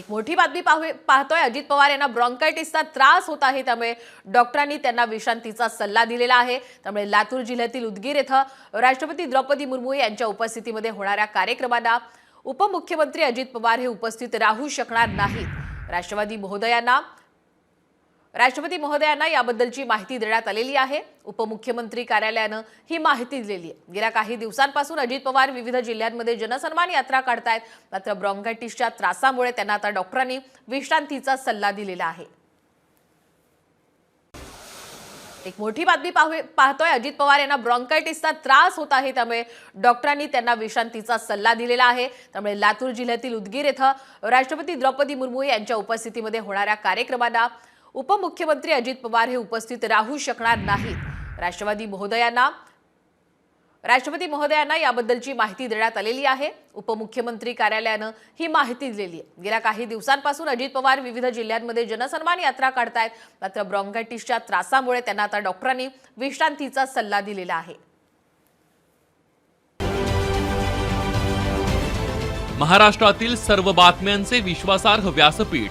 एक मोठी बातमी पाहू पाहतोय. अजित पवार यांना ब्रॉन्कायटिसचा त्रास होत आहे. त्यामुळे डॉक्टरांनी त्यांना विश्रांतीचा सल्ला दिलेला आहे. त्यामुळे लातूर जिल्ह्यातील उदगीर इथं राष्ट्रपती द्रौपदी मुर्मू यांच्या उपस्थितीमध्ये होणाऱ्या कार्यक्रमांना उपमुख्यमंत्री अजित पवार हे उपस्थित राहू शकणार नाहीत. राष्ट्रवादी महोदयांना राष्ट्रपती महोदयांना याबद्दलची माहिती देण्यात आलेली आहे. उपमुख्यमंत्री कार्यालयानं ही माहिती दिलेली आहे. गेल्या काही दिवसांपासून अजित पवार विविध जिल्ह्यांमध्ये जनसन्मान यात्रा काढतायत. मात्र ब्रॉन्कायटिसच्या त्रासामुळे त्यांना आता डॉक्टरांनी विश्रांतीचा सल्ला दिलेला आहे. एक मोठी बातमी पाहू पाहतोय. अजित पवार यांना ब्रॉन्कायटिसचा त्रास होत आहे त्यामुळे डॉक्टरांनी त्यांना विश्रांतीचा सल्ला दिलेला आहे. त्यामुळे लातूर जिल्ह्यातील उदगीर इथं राष्ट्रपती द्रौपदी मुर्मू यांच्या उपस्थितीमध्ये होणाऱ्या कार्यक्रमांना उपमुख्यमंत्री अजित पवार हे उपस्थित राहू शकणार नाहीत. राष्ट्रवादी महोदयांना राष्ट्रपती महोदयांना याबद्दलची माहिती देण्यात आलेली आहे. उपमुख्यमंत्री कार्यालयानं ही माहिती दिलेली आहे. गेल्या काही दिवसांपासून अजित पवार विविध जिल्ह्यांमध्ये जनसन्मान यात्रा काढतायत. मात्र ब्रॉन्कायटिसच्या त्रासामुळे त्यांना आता डॉक्टरांनी विश्रांतीचा सल्ला दिलेला आहे. महाराष्ट्रातील सर्व बातम्यांचे विश्वासार्ह व्यासपीठ